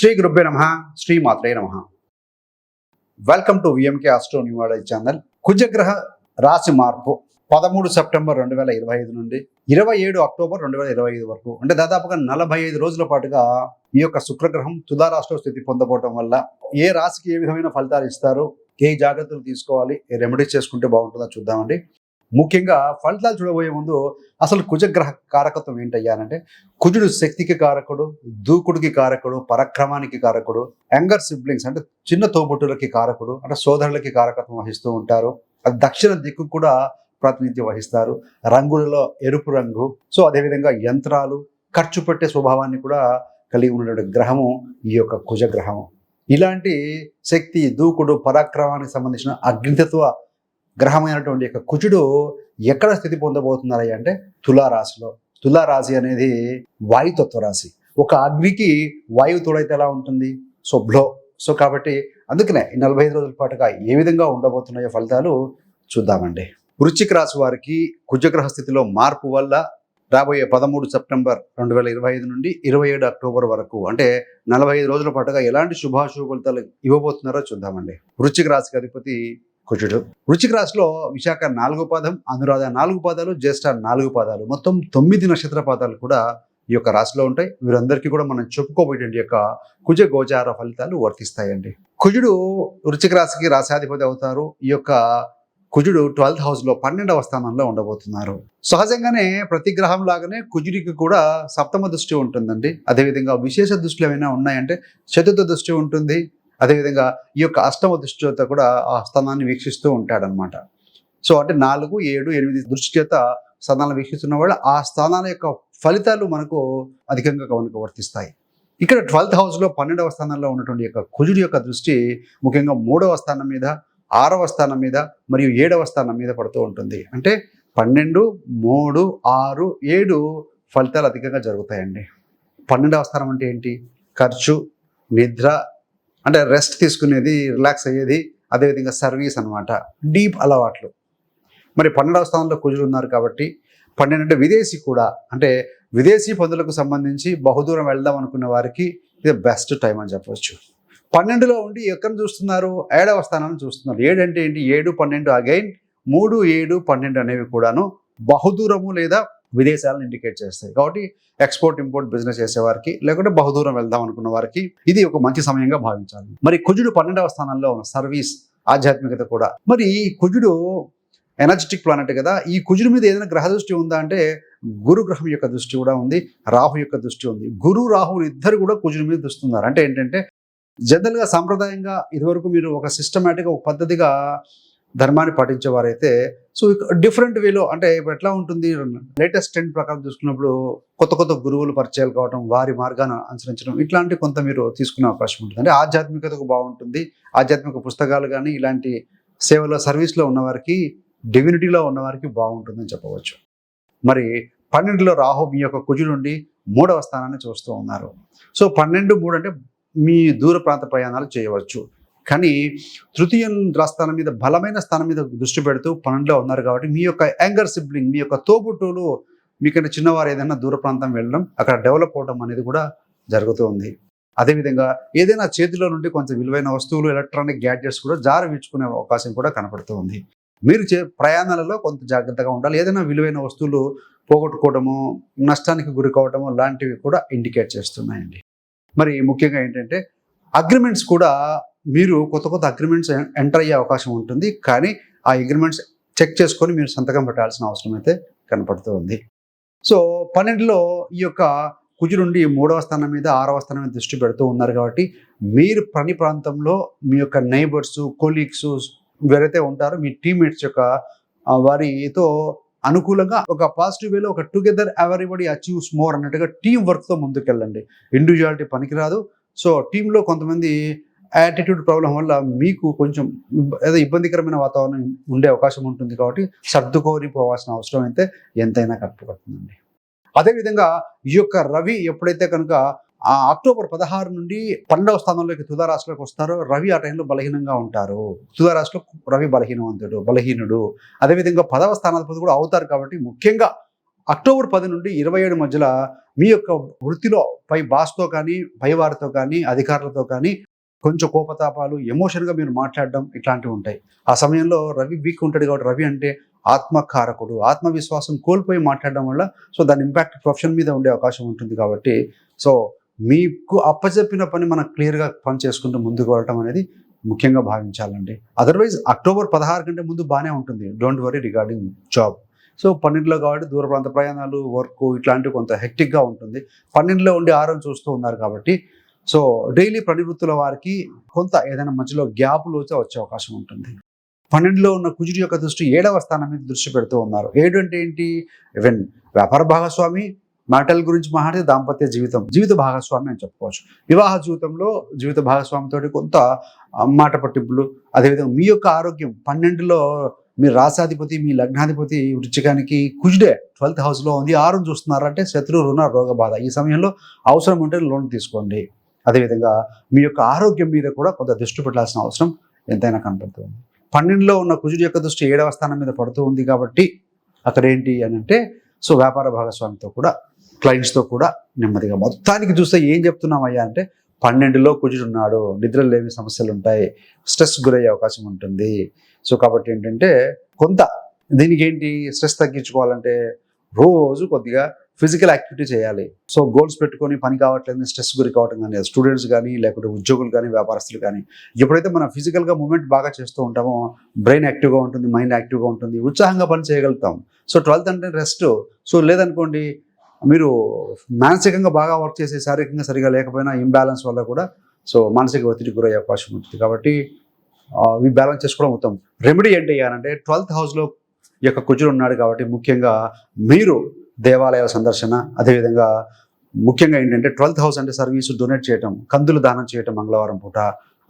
శ్రీ గురుబ్బే నమ శ్రీ మాత్రే నమ. Welcome to VMK astro numerology channel కుజగ్రహ రాశి మార్పు పదమూడు సెప్టెంబర్ రెండు వేల ఇరవై ఐదు నుండి ఇరవై ఏడు అక్టోబర్ రెండు వేల ఇరవై ఐదు వరకు. అంటే దాదాపుగా నలభై ఐదు రోజుల పాటుగా ఈ యొక్క శుక్రగ్రహం తుదారాష్ట్ర స్థితి పొందబోవటం వల్ల ఏ రాశికి ఏ విధమైన ఫలితాలు ఇస్తారు ఏ జాగ్రత్తలు తీసుకోవాలి ఏ రెమెడీస్ చేసుకుంటే బాగుంటుందో చూద్దామండి. ముఖ్యంగా ఫలితాలు చూడబోయే ముందు అసలు కుజగ్రహ కారకత్వం ఏంటయ్యానంటే కుజుడు శక్తికి కారకుడు దూకుడికి కారకుడు పరక్రమానికి కారకుడు యంగర్ సిబ్లింగ్స్ అంటే చిన్న తోబుట్టులకి కారకుడు అంటే సోదరులకి కారకత్వం వహిస్తూ ఉంటారు. అది దక్షిణ దిక్కు కూడా ప్రాతినిధ్యం వహిస్తారు. రంగులలో ఎరుపు రంగు సో అదేవిధంగా యంత్రాలు ఖర్చు పెట్టే స్వభావాన్ని కూడా కలిగి ఉన్నటువంటి గ్రహము ఈ యొక్క కుజగ్రహము. ఇలాంటి శక్తి దూకుడు పరాక్రమానికి సంబంధించిన అగ్నితత్వ గ్రహమైనటువంటి యొక్క కుజుడు ఎక్కడ స్థితి పొందబోతున్నారయ్య అంటే తులారాశిలో. తులారాశి అనేది వాయుతత్వ రాశి ఒక అగ్నికి వాయువు తోడైతే ఎలా ఉంటుంది? సో బ్లో సో కాబట్టి అందుకనే ఈ నలభై ఐదు రోజుల పాటుగా ఏ విధంగా ఉండబోతున్నాయో ఫలితాలు చూద్దామండి. వృశ్చిక రాశి వారికి కుజగ్రహ స్థితిలో మార్పు వల్ల రాబోయే పదమూడు సెప్టెంబర్ రెండు వేల ఇరవై ఐదు నుండి ఇరవై ఏడు అక్టోబర్ వరకు అంటే నలభై ఐదు రోజుల పాటుగా ఎలాంటి శుభాశుభ ఫలితాలు ఇవ్వబోతున్నారో చూద్దామండి. వృశ్చిక రాశికి అధిపతి కుజుడు వృశ్చిక రాశిలో విశాఖ నాలుగు పాదం అనురాధ నాలుగు పాదాలు జ్యేష్ఠ నాలుగు పాదాలు. మొత్తం తొమ్మిది నక్షత్ర పాదాలు కూడా ఈ యొక్క రాశిలో ఉంటాయి. వీరందరికీ కూడా మనం చెప్పుకోబోయేటువంటి యొక్క కుజ గోచార ఫలితాలు వర్తిస్తాయండి. కుజుడు వృశ్చిక రాశికి రాశాధిపతి అవుతారు. ఈ యొక్క కుజుడు ట్వెల్త్ హౌస్లో పన్నెండవ స్థానంలో ఉండబోతున్నారు. సహజంగానే ప్రతి గ్రహం లాగానే కుజుడికి కూడా సప్తమ దృష్టి ఉంటుందండి. అదేవిధంగా విశేష దృష్టిలు ఏమైనా ఉన్నాయంటే చతుర్థ దృష్టి ఉంటుంది. అదేవిధంగా ఈ యొక్క అష్టమ దృష్టి చేత కూడా ఆ స్థానాన్ని వీక్షిస్తూ ఉంటాడనమాట సో అంటే నాలుగు ఏడు ఎనిమిది దృష్టి చేత స్థానాలను వీక్షిస్తున్న వాళ్ళు ఆ స్థానాల యొక్క ఫలితాలు మనకు అధికంగా మనకు వర్తిస్తాయి. ఇక్కడ ట్వెల్త్ హౌస్లో పన్నెండవ స్థానంలో ఉన్నటువంటి యొక్క కుజుడి యొక్క దృష్టి ముఖ్యంగా మూడవ స్థానం మీద ఆరవ స్థానం మీద మరియు ఏడవ స్థానం మీద పడుతూ ఉంటుంది. అంటే పన్నెండు మూడు ఆరు ఏడు ఫలితాలు అధికంగా జరుగుతాయండి. పన్నెండవ స్థానం అంటే ఏంటి? ఖర్చు నిద్ర అంటే రెస్ట్ తీసుకునేది రిలాక్స్ అయ్యేది అదేవిధంగా సర్వీస్ అన్నమాట. డీప్ అలవాట్లు. మరి పన్నెండవ స్థానంలో కుజులు ఉన్నారు కాబట్టి పన్నెండు అంటే విదేశీ కూడా అంటే విదేశీ పనులకు సంబంధించి బహుదూరం వెళ్దాం అనుకున్న వారికి ఇది బెస్ట్ టైం అని చెప్పవచ్చు పన్నెండులో ఉండి ఎక్కడ చూస్తున్నారు? ఏడవ స్థానాన్ని చూస్తున్నారు. ఏడు అంటే ఏంటి? ఏడు పన్నెండు అగైన్ మూడు ఏడు పన్నెండు అనేవి కూడాను బహుదూరము లేదా విదేశాలను ఇండికేట్ చేస్తాయి. కాబట్టి ఎక్స్పోర్ట్ ఇంపోర్ట్ బిజినెస్ చేసేవారికి లేకుంటే బహుదూరం వెళ్దాం అనుకున్న వారికి ఇది ఒక మంచి సమయంగా భావించాలి. మరి కుజుడు పన్నెండవ స్థానంలో ఉన్న సర్వీస్ ఆధ్యాత్మికత కూడా. మరి ఈ కుజుడు ఎనర్జెటిక్ ప్లానెట్ కదా. ఈ కుజుడి మీద ఏదైనా గ్రహ దృష్టి ఉందా అంటే గురు గ్రహం యొక్క దృష్టి కూడా ఉంది రాహు యొక్క దృష్టి ఉంది. గురు రాహువులు ఇద్దరు కూడా కుజుడి మీద దృస్తున్నారు అంటే ఏంటంటే జనరల్గా సాంప్రదాయంగా ఇదివరకు మీరు ఒక సిస్టమేటిక్గా ఒక పద్ధతిగా ధర్మాన్ని పాటించేవారైతే సో డిఫరెంట్ వేలో అంటే ఇప్పుడు ఎట్లా ఉంటుంది? లేటెస్ట్ ట్రెండ్ ప్రకారం చూసుకున్నప్పుడు కొత్త కొత్త గురువులు పరిచయాలు కావడం వారి మార్గాన్ని అనుసరించడం ఇట్లాంటి కొంత మీరు తీసుకునే అవకాశం ఉంటుంది. అంటే ఆధ్యాత్మికతకు బాగుంటుంది. ఆధ్యాత్మిక పుస్తకాలు కానీ ఇలాంటి సేవలో సర్వీస్లో ఉన్నవారికి డివినిటీలో ఉన్నవారికి బాగుంటుందని చెప్పవచ్చు. మరి పన్నెండులో రాహు మీ యొక్క కుజు నుండి మూడవ స్థానాన్ని చూస్తూ ఉన్నారు. సో పన్నెండు మూడు అంటే మీ దూర ప్రాంత ప్రయాణాలు చేయవచ్చు. కానీ తృతీయ స్థానం మీద బలమైన స్థానం మీద దృష్టి పెడుతూ పనుల్లో ఉన్నారు కాబట్టి మీ యొక్క యాంగర్ సిబ్లింగ్ మీ యొక్క తోబుట్టువులు మీకంటే చిన్నవారు ఏదైనా దూర ప్రాంతం వెళ్ళడం అక్కడ డెవలప్ అవడం అనేది కూడా జరుగుతూ ఉంది. అదేవిధంగా ఏదైనా చేతిలో నుండి కొంచెం విలువైన వస్తువులు ఎలక్ట్రానిక్ గ్యాడ్జెట్స్ కూడా జార అవకాశం కూడా కనపడుతూ ఉంది. మీరు చే ప్రయాణాలలో కొంత జాగ్రత్తగా ఉండాలి. ఏదైనా విలువైన వస్తువులు పోగొట్టుకోవడము నష్టానికి గురికావడము లాంటివి కూడా ఇండికేట్ చేస్తున్నాయండి. మరి ముఖ్యంగా ఏంటంటే అగ్రిమెంట్స్ కూడా మీరు కొత్త కొత్త అగ్రిమెంట్స్ ఎంటర్ అయ్యే అవకాశం ఉంటుంది. కానీ ఆ అగ్రిమెంట్స్ చెక్ చేసుకొని మీరు సంతకం పెట్టాల్సిన అవసరం అయితే కనపడుతూ ఉంది సో పన్నెండులో ఈ యొక్క కుజునుండి మూడవ స్థానం మీద ఆరవ స్థానం మీద దృష్టి పెడుతూ ఉన్నారు కాబట్టి మీరు పని ప్రాంతంలో మీ యొక్క నైబర్స్ కొలీగ్స్ ఎవరైతే ఉంటారో మీ టీమ్మేట్స్ యొక్క వారితో అనుకూలంగా ఒక పాజిటివ్ వేలో ఒక టుగెదర్ ఎవరిబడి అచీవ్స్ మోర్ అన్నట్టుగా టీం వర్క్తో ముందుకెళ్ళండి. ఇండివిజువాలిటీ పనికిరాదు. సో టీంలో కొంతమంది యాటిట్యూడ్ ప్రాబ్లం వల్ల మీకు కొంచెం ఏదో ఇబ్బందికరమైన వాతావరణం ఉండే అవకాశం ఉంటుంది కాబట్టి సర్దుకోరిపోవాల్సిన అవసరం అయితే ఎంతైనా కట్టుపడుతుందండి అదేవిధంగా ఈ యొక్క రవి ఎప్పుడైతే కనుక ఆ అక్టోబర్ పదహారు నుండి పన్నెండవ స్థానంలోకి తుదారాశిలోకి వస్తారో రవి ఆ టైంలో బలహీనంగా ఉంటారు. తుదారాశిలో రవి బలహీనవంతుడు బలహీనుడు. అదేవిధంగా పదవ స్థానాధిపతి కూడా అవుతారు కాబట్టి ముఖ్యంగా అక్టోబర్ పది నుండి ఇరవై ఏడు మధ్యలో మీ యొక్క వృత్తిలో పై బాస్తో కానీ పై వారితో కానీ అధికారులతో కానీ కొంచెం కోపతాపాలు ఎమోషన్గా మీరు మాట్లాడడం ఇట్లాంటివి ఉంటాయి. ఆ సమయంలో రవి వీక్ ఉంటాడు కాబట్టి రవి అంటే ఆత్మకారకుడు. ఆత్మవిశ్వాసం కోల్పోయి మాట్లాడడం వల్ల సో దాని ఇంపాక్ట్ ప్రొఫెషన్ మీద ఉండే అవకాశం ఉంటుంది కాబట్టి సో మీకు అప్పచెప్పిన పని మనం క్లియర్గా పని చేసుకుంటూ ముందుకు వెళ్ళటం అనేది ముఖ్యంగా భావించాలండి. అదర్వైజ్ అక్టోబర్ పదహారు కంటే ముందు బాగానే ఉంటుంది. Don't worry regarding job so పన్నెండులో కాబట్టి దూర ప్రాంత ప్రయాణాలు వర్క్ ఇట్లాంటివి కొంత హెక్టిక్గా ఉంటుంది. పన్నెండులో ఉండి ఆరోగ్యం చూస్తూ ఉన్నారు కాబట్టి సో డైలీ ప్రనివృత్తుల వారికి కొంత ఏదైనా మధ్యలో గ్యాపులు వచ్చే వచ్చే అవకాశం ఉంటుంది. పన్నెండులో ఉన్న కుజుడి యొక్క దృష్టి ఏడవ స్థానం మీద దృష్టి పెడుతూ ఉన్నారు. ఏడు అంటే ఏంటి? ఈవెన్ వ్యాపార భాగస్వామి మాటల గురించి మాట్లాడితే దాంపత్య జీవితం జీవిత భాగస్వామి అని చెప్పుకోవచ్చు. వివాహ జీవితంలో జీవిత భాగస్వామితో కొంత మాట పట్టింపులు అదేవిధంగా మీ యొక్క ఆరోగ్యం. పన్నెండులో మీ రాసాధిపతి మీ లగ్నాధిపతి వృచ్చికానికి కుజుడే ట్వెల్త్ హౌస్లో ఉంది. ఆరు చూస్తున్నారంటే శత్రు రుణ రోగ బాధ. ఈ సమయంలో అవసరం ఉంటే లోన్ తీసుకోండి. అదేవిధంగా మీ యొక్క ఆరోగ్యం మీద కూడా కొంత దృష్టి పెట్టాల్సిన అవసరం ఎంతైనా కనపడుతుంది పన్నెండులో ఉన్న కుజుడి యొక్క దృష్టి ఏడవ స్థానం మీద పడుతూ ఉంది కాబట్టి అక్కడ ఏంటి అని అంటే సో వ్యాపార భాగస్వామితో కూడా క్లయింట్స్తో కూడా నెమ్మదిగా. మొత్తానికి చూస్తే ఏం చెప్తున్నామయ్యా అంటే పన్నెండులో కుజుడు ఉన్నాడు నిద్రలు లేని సమస్యలు ఉంటాయి స్ట్రెస్ గురయ్యే అవకాశం ఉంటుంది. సో కాబట్టి ఏంటంటే కొంత దీనికి ఏంటి? స్ట్రెస్ తగ్గించుకోవాలంటే రోజు కొద్దిగా ఫిజికల్ యాక్టివిటీ చేయాలి. సో గోల్స్ పెట్టుకొని పని కావట్లేదు స్ట్రెస్ గురి కావటం కానీ స్టూడెంట్స్ కానీ లేకపోతే ఉద్యోగులు కానీ వ్యాపారస్తులు కానీ ఎప్పుడైతే మనం ఫిజికల్గా మూమెంట్ బాగా చేస్తూ ఉంటామో బ్రెయిన్ యాక్టివ్గా ఉంటుంది మైండ్ యాక్టివ్గా ఉంటుంది ఉత్సాహంగా పని చేయగలుగుతాం. సో ట్వెల్త్ అంటే రెస్ట్. సో లేదనుకోండి మీరు మానసికంగా బాగా వర్క్ చేసే శారీరకంగా సరిగా లేకపోయినా ఇంబ్యాలెన్స్ వల్ల కూడా సో మానసిక ఒత్తిడి గురయ్యే అవకాశం ఉంటుంది. కాబట్టి ఈ ఇవి బ్యాలెన్స్ చేసుకోవడం ఉత్తమం. రెమెడీ ఏంటి అంటే ట్వెల్త్ హౌస్లో ఈ యొక్క కుజుడు ఉన్నాడు కాబట్టి ముఖ్యంగా మీరు దేవాలయాల సందర్శన అదేవిధంగా ముఖ్యంగా ఏంటంటే ట్వెల్త్ హౌస్ అంటే సర్వీసు డొనేట్ చేయటం కందులు దానం చేయటం మంగళవారం పూట.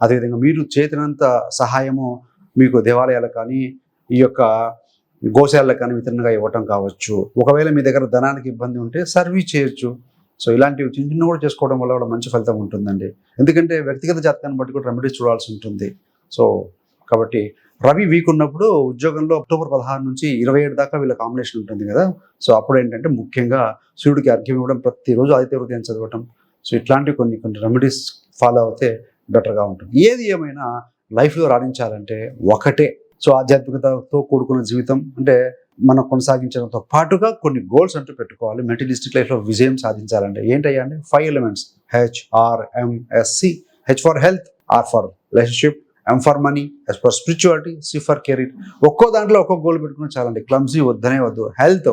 అదేవిధంగా మీరు చేతినంత సహాయము మీకు దేవాలయాలకు కానీ ఈ యొక్క గోశాలకు కానీ వితరణగా ఇవ్వటం కావచ్చు. ఒకవేళ మీ దగ్గర ధనానికి ఇబ్బంది ఉంటే సర్వీస్ చేయొచ్చు. సో ఇలాంటివి చిన్న చిన్న కూడా చేసుకోవడం వల్ల కూడా మంచి ఫలితం ఉంటుందండి. ఎందుకంటే వ్యక్తిగత జాతకాన్ని బట్టి కూడా రెమెడీస్ చూడాల్సి ఉంటుంది. సో కాబట్టి రవి వీక్ ఉన్నప్పుడు ఉద్యోగంలో అక్టోబర్ పదహారు నుంచి ఇరవై ఏడు దాకా వీళ్ళ కాంబినేషన్ ఉంటుంది కదా. సో అప్పుడు ఏంటంటే ముఖ్యంగా సూర్యుడికి అర్ఘ్యం ఇవ్వడం ప్రతిరోజు ఆదిత్య హృదయం చదవటం. సో ఇట్లాంటి కొన్ని కొన్ని రెమెడీస్ ఫాలో అవుతే బెటర్గా ఉంటుంది. ఏది ఏమైనా లైఫ్లో రాణించాలంటే ఒకటే. సో ఆధ్యాత్మికతతో కూడుకున్న జీవితం అంటే మనం కొనసాగించడంతో పాటుగా కొన్ని గోల్స్ అంటూ పెట్టుకోవాలి. మెటీరియలిస్టిక్ లైఫ్లో విజయం సాధించాలంటే ఏంటయ్యా అంటే five elements H R MSC H for health R for relationship M for money S for spirituality C for career ఒక్కో దాంట్లో ఒక్కొక్క గోల్ పెట్టుకుని చాలండి. క్లమ్సీ వద్దనే వద్దు. హెల్త్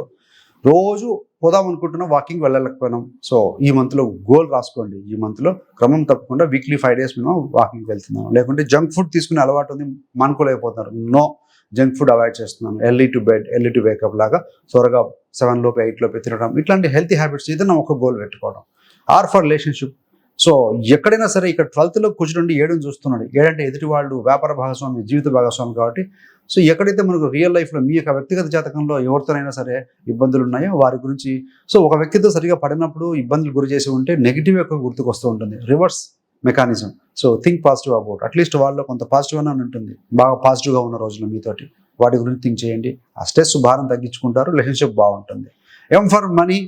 రోజు పోదాం అనుకుంటున్నాం వాకింగ్ వెళ్ళలేకపోయినాం. సో ఈ మంత్లో గోల్ రాసుకోండి. ఈ మంత్లో క్రమం తప్పకుండా వీక్లీ ఫైవ్ డేస్ మేము వాకింగ్ వెళ్తున్నాం. లేకుంటే జంక్ ఫుడ్ తీసుకునే అలవాటు ఉంది మనుకోలేకపోతున్నారు. నో జంక్ ఫుడ్ అవాయిడ్ చేస్తున్నాను early to bed early to wake up లాగా త్వరగా సెవెన్ లోపు ఎయిట్ లోపు తినడం ఇట్లాంటి హెల్తీ హ్యాబిట్స్ ఏదైనా ఒక గోల్ పెట్టుకోవడం. ఆర్ ఫర్ రిలేషన్షిప్ సో ఎక్కడైనా సరే ఇక్కడ ట్వెల్త్లో కూర్చుండి ఏడుని చూస్తున్నాడు. ఏడంటే ఎదుటి వాళ్ళు వ్యాపార భాగస్వామి జీవిత భాగస్వామి కాబట్టి. సో ఎక్కడైతే మనకు రియల్ లైఫ్లో మీ యొక్క వ్యక్తిగత జాతకంలో ఎవరితోనైనా సరే ఇబ్బందులు ఉన్నాయో వారి గురించి సో ఒక వ్యక్తితో సరిగా పడినప్పుడు ఇబ్బందులు గురి చేసి ఉంటే నెగిటివ్ యొక్క గుర్తుకొస్తూ ఉంటుంది. Reverse mechanism so think positive about at least వాళ్ళలో కొంత పాజిటివ్ అని ఉంటుంది. బాగా పాజిటివ్గా ఉన్న రోజులు మీతోటి. వాటి గురించి థింక్ చేయండి. ఆ స్ట్రెస్ భారం తగ్గించుకుంటారు. రిలేషన్షిప్ బాగుంటుంది. ఎం ఫర్ మనీ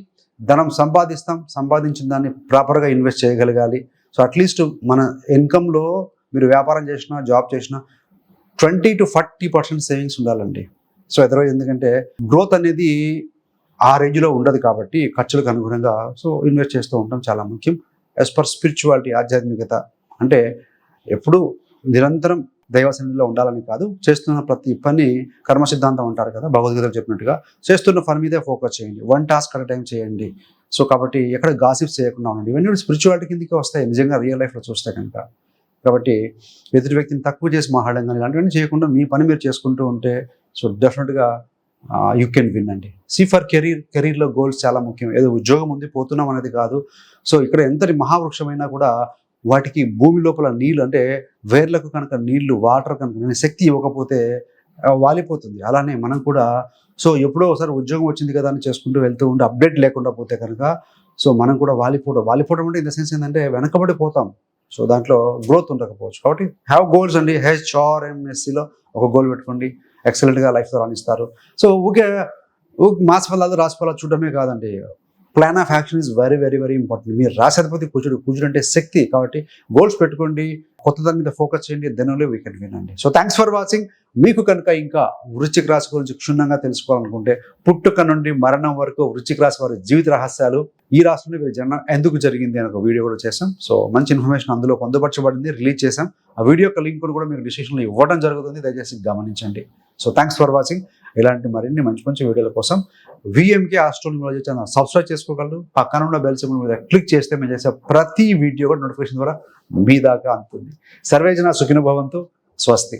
ధనం సంపాదిస్తాం సంపాదించిన దాన్ని ప్రాపర్గా ఇన్వెస్ట్ చేయగలగాలి. సో అట్లీస్ట్ మన ఇన్కంలో మీరు వ్యాపారం చేసినా జాబ్ చేసినా twenty to forty percent savings ఉండాలండి. సో ఎదరో ఎందుకంటే గ్రోత్ అనేది ఆ రేంజ్లో ఉండదు కాబట్టి ఖర్చులకు అనుగుణంగా సో ఇన్వెస్ట్ చేస్తూ ఉంటాం చాలా ముఖ్యం. యాజ్ పర్ స్పిరిచువాలిటీ ఆధ్యాత్మికత అంటే ఎప్పుడు నిరంతరం దైవ సన్నిధిలో ఉండాలని కాదు చేస్తున్న ప్రతి పని కర్మ సిద్ధాంతం అంటారు కదా భగవద్గీతలు చెప్పినట్టుగా. చేస్తున్న పని మీదే ఫోకస్ చేయండి. వన్ టాస్క్ అట్ టైం చేయండి. సో కాబట్టి ఎక్కడ గాసిప్స్ చేయకుండా ఉండండి. ఇవన్నీ స్పిరిచువాలిటీ కిందకి వస్తాయి నిజంగా రియల్ లైఫ్లో చూస్తే కనుక. కాబట్టి ఎదుటి వ్యక్తిని తక్కువ చేసి మాట్లాడడం కానీ ఇలాంటివన్నీ చేయకుండా మీ పని మీరు చేసుకుంటూ ఉంటే సో డెఫినెట్గా యూ కెన్ విన్ అండి. సి ఫర్ కెరీర్ కెరీర్లో గోల్స్ చాలా ముఖ్యం. ఏదో ఉద్యోగం ఉంది పోతున్నాం అనేది కాదు. సో ఇక్కడ ఎంతటి మహావృక్షమైనా కూడా వాటికి భూమి లోపల నీళ్ళు అంటే వేర్లకు కనుక నీళ్ళు వాటర్ కనుక శక్తి ఇవ్వకపోతే వాలిపోతుంది. అలానే మనం కూడా సో ఎప్పుడో ఒకసారి ఉద్యోగం వచ్చింది కదా అని చేసుకుంటూ వెళ్తూ ఉండి అప్డేట్ లేకుండా పోతే కనుక సో మనం కూడా వాలిపోవడం వాలిపోవడం అంటే ఇన్ ద సెన్స్ ఏంటంటే వెనకబడిపోతాం. సో దాంట్లో గ్రోత్ ఉండకపోవచ్చు. కాబట్టి హ్యావ్ గోల్స్ అండి. హెచ్ఆర్ఎంఎస్సిలో ఒక గోల్ పెట్టుకోండి. ఎక్సలెంట్గా లైఫ్లో రాణిస్తారు సో ఊకే మాస్ ఫలాలు రాసి ఫలాలు చూడడమే కాదండి. Plan of action is very very very important మీరు రాసేపతి కూర్చుడు కూర్చుడు అంటే శక్తి కాబట్టి గోల్స్ పెట్టుకోండి కొత్త దాని మీద ఫోకస్ చేయండి దెన్నులే వీకెండ్ వినండి సో థ్యాంక్స్ ఫర్ వాచింగ్ మీకు కనుక ఇంకా వృశ్చిక రాశి గురించి క్షుణ్ణంగా తెలుసుకోవాలనుకుంటే పుట్టుక నుండి మరణం వరకు వృశ్చిక రాశి వారి జీవిత రహస్యాలు ఈ రాష్ట్రంలో వీరి జనం ఎందుకు జరిగింది అని ఒక వీడియో కూడా చేసాం సో మంచి ఇన్ఫర్మేషన్ అందులో పొందుపరచబడింది రిలీజ్ చేసాం ఆ వీడియో యొక్క లింక్ కూడా మీకు డిస్క్రిప్షన్లో ఇవ్వడం జరుగుతుంది. దయచేసి గమనించండి. సో థ్యాంక్స్ ఫర్ వాచింగ్ ఇలాంటి మరిన్ని మంచి మంచి వీడియోల కోసం విఎంకే ఆస్ట్రోనమీ ఛానల్ సబ్స్క్రైబ్ చేసుకోగలరు. పక్కన ఉన్న బెల్ సింబల్ మీద క్లిక్ చేస్తే మేము చేసే ప్రతి వీడియో కూడా నోటిఫికేషన్ ద్వారా మీ దాకా అందుతుంది. సర్వేజన సుఖినుభవంతో స్వస్తి.